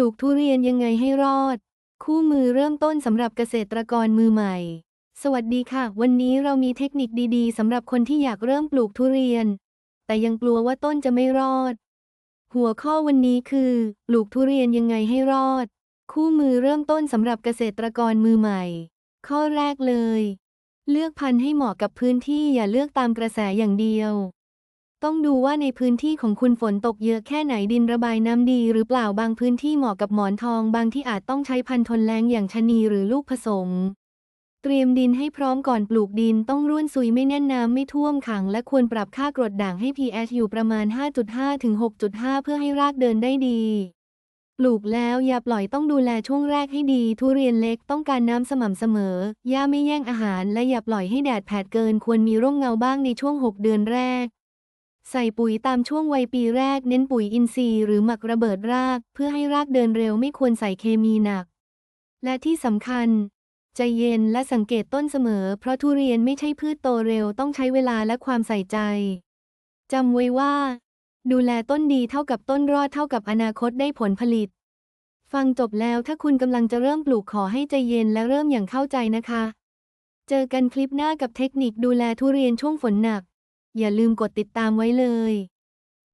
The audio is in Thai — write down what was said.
ลูกทุเรียนยังไงให้รอด คู่มือเริ่มต้นสำหรับเกษตรกรมือใหม่ สวัสดีค่ะ วันนี้เรามีเทคนิคดีๆสำหรับคนที่อยากเริ่มปลูกทุเรียน แต่ยังกลัวว่าต้นจะไม่รอด หัวข้อวันนี้คือ ปลูกทุเรียนยังไงให้รอด คู่มือเริ่มต้นสำหรับเกษตรกรมือใหม่ ข้อแรกเลย เลือกพันธุ์ให้เหมาะกับพื้นที่อย่าเลือกตามกระแสอย่างเดียว ต้องดูว่าในพื้นที่ของคุณฝนตกเยอะแค่ไหนดินระบายน้ำดีหรือเปล่าบางพื้นที่เหมาะกับหมอนทองบางที่อาจต้องใช้พันธุ์ทนแรงอย่างชะนีหรือลูกผสม เตรียมดินให้พร้อมก่อนปลูกดินต้องร่วนซุยไม่แน่นน้ำไม่ท่วมขัง และควรปรับค่ากรดด่างให้ pH อยู่ประมาณ 5.5 ถึง 6.5 เพื่อให้รากเดินได้ดี ปลูกแล้วอย่าปล่อยต้องดูแลช่วงแรกให้ดี ทุเรียนเล็กต้องการน้ำสม่ำเสมอหญ้าไม่แย่งอาหาร และอย่าปล่อยให้แดดแผดเกิน ควรมีร่มเงาบ้างในช่วง 6 เดือนแรก ใส่ปุ๋ยตามช่วงวัยปีแรกเน้นปุ๋ยอินทรีย์หรือหมักระเบิดราก เพื่อให้รากเดินเร็วไม่ควรใส่เคมีหนัก และที่สำคัญ ใจเย็นและสังเกตต้นเสมอ เพราะทุเรียนไม่ใช่พืชโตเร็วต้องใช้เวลาและความใส่ใจจำไว้ว่า ดูแลต้นดีเท่ากับต้นรอดเท่ากับอนาคตได้ผลผลิต ฟังจบแล้วถ้าคุณกำลังจะเริ่มปลูกขอให้ใจเย็นและเริ่มอย่างเข้าใจนะคะ เจอกันคลิปหน้ากับเทคนิคดูแลทุเรียนช่วงฝนหนัก อย่าลืมกดติดตามไว้เลย